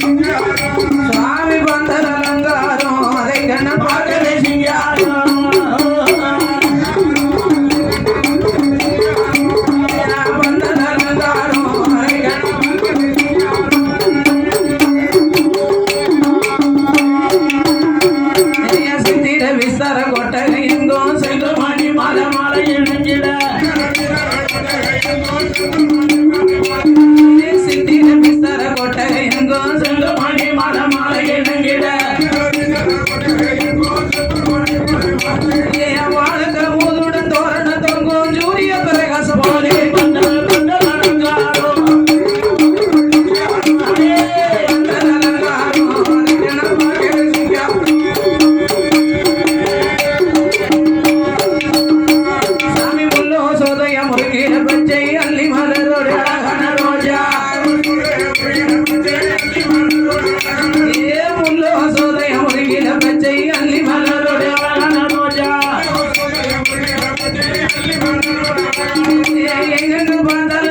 సింగారం నన్ను బాధలు